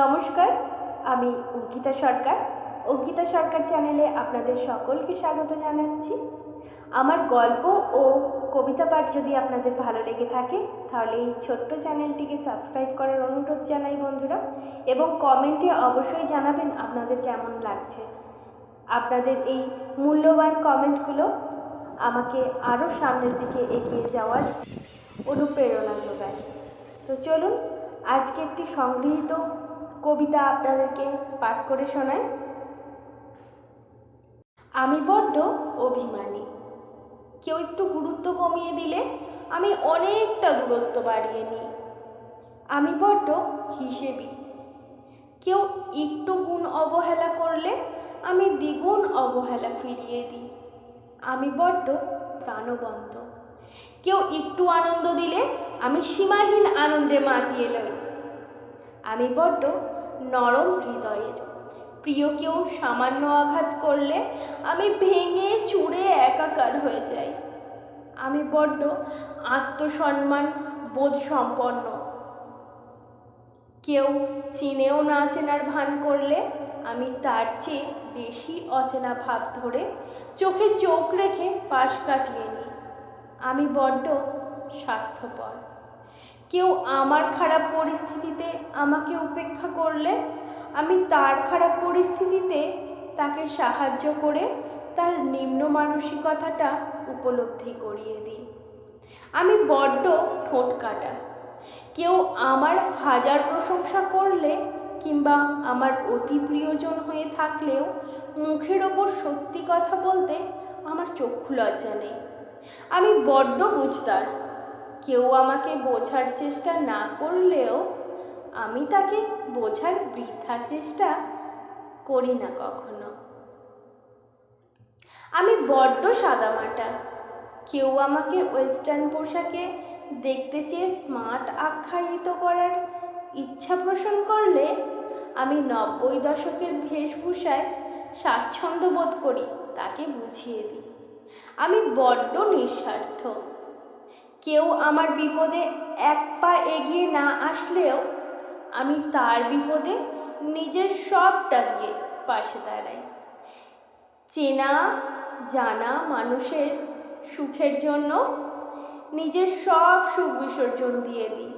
নমস্কার, আমি অঙ্কিতা সরকার। অঙ্কিতা সরকার চ্যানেলে আপনাদের সকলকে স্বাগত জানাচ্ছি। আমার গল্প ও কবিতা পাঠ যদি আপনাদের ভালো লেগে থাকে, তাহলে এই ছোট্ট চ্যানেলটিকে সাবস্ক্রাইব করার অনুরোধ জানাই বন্ধুরা, এবং কমেন্টে অবশ্যই জানাবেন আপনাদের কেমন লাগছে। আপনাদের এই মূল্যবান কমেন্টগুলো আমাকে আরও সামনের দিকে এগিয়ে যাওয়ার অনুপ্রেরণা যোগায়। তো চলুন, আজকে একটি সংগৃহীত কবিতা আপনাদেরকে পাঠ করে শোনাই। আমি বড্ড অভিমানী। কেউ একটু গুরুত্ব কমিয়ে দিলে আমি অনেকটা গুরুত্ব বাড়িয়ে নিই। আমি বড্ড হিসেবি। কেউ একটু গুণ অবহেলা করলে আমি দ্বিগুণ অবহেলা ফিরিয়ে দিই। আমি বড্ড প্রাণবন্ত। কেউ একটু আনন্দ দিলে আমি সীমাহীন আনন্দে মাতিয়ে লই। আমি বড্ড নরম হৃদয়ের। প্রিয় কেউ সামান্য আঘাত করলে আমি ভেঙে চুড়ে একাকার হয়ে যাই। আমি বড্ড আত্মসম্মান বোধ সম্পন্ন। কেউ চিনেও না চেনার ভান করলে আমি তার চেয়ে বেশি অচেনা ভাব ধরে চোখে চোখ রেখে পাশ কাটিয়ে নিই। আমি বড্ড স্বার্থপর। কেউ আমার খারাপ পরিস্থিতিতে আমাকে উপেক্ষা করলে? আমি তার খারাপ পরিস্থিতিতে তাকে সাহায্য করে তার নিম্ন মানসিকতাটা উপলব্ধি করিয়ে দিই। আমি বড্ড ঠোঁট কাটা। কেউ আমার হাজার প্রশংসা করলে কিংবা আমার অতি প্রিয়জন হয়ে থাকলেও মুখের ওপর সত্যি কথা বলতে আমার চক্ষু লজ্জা নেই। আমি বড্ড বুঝতার কেউ আমাকে বোঝার চেষ্টা না করলেও আমি তাকে বোঝার বৃথা চেষ্টা করি না কখনো। আমি বড্ড সাদামাটা। কেউ আমাকে ওয়েস্টার্ন পোশাকে দেখতে চেয়ে স্মার্ট আখ্যায়িত করার ইচ্ছা পোষণ করলে আমি নব্বই দশকের বেশভূষায় স্বাচ্ছন্দ্য বোধ করি, তাকে বুঝিয়ে দিই। আমি বড্ড নিঃস্বার্থ। কেউ আমার বিপদে এক পা এগিয়ে না আসলেও আমি তার বিপদে নিজের সবটা দিয়ে পাশে দাঁড়াই। চেনা, জানা মানুষের সুখের জন্য নিজের সব সুখ বিসর্জন দিয়ে দিই।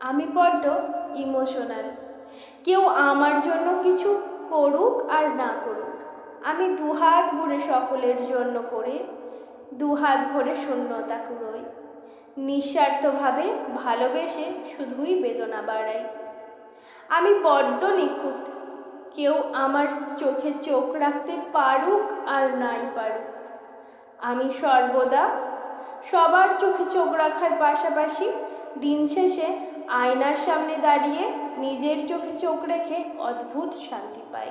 আমি বড্ড ইমোশনাল। কেউ আমার জন্য কিছু করুক আর না করুক, আমি দুহাত ভরে সকলের জন্য করে দুহাত ভরে শূন্যতা কুড়োই। নিঃস্বার্থভাবে ভালোবেসে শুধুই বেদনা বাড়াই আমি বড্ড নিখুঁত। কেউ আমার চোখে চোখ রাখতে পারুক আর নাই পারুক। আমি সর্বদা সবার চোখে চোখ রাখার পাশাপাশি দিন শেষে আয়নার সামনে দাঁড়িয়ে নিজের চোখে চোখ রেখে অদ্ভুত শান্তি পাই।